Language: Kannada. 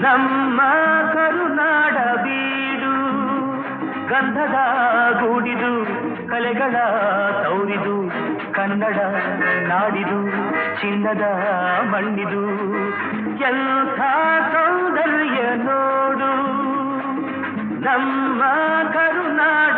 ನಮ್ಮ ಕರುನಾಡ ಬೀಡು, ಗಂಧದ ಗೂಡಿದು, ಕಲೆಗಳ ತೌರಿದು, ಕನ್ನಡ ನಾಡಿದು, ಚಿನ್ನದ ಮಣ್ಣಿದು. ಎಂಥ ಸೌಂದರ್ಯ ನೋಡು, ನಮ್ಮ ಕರುನಾಡ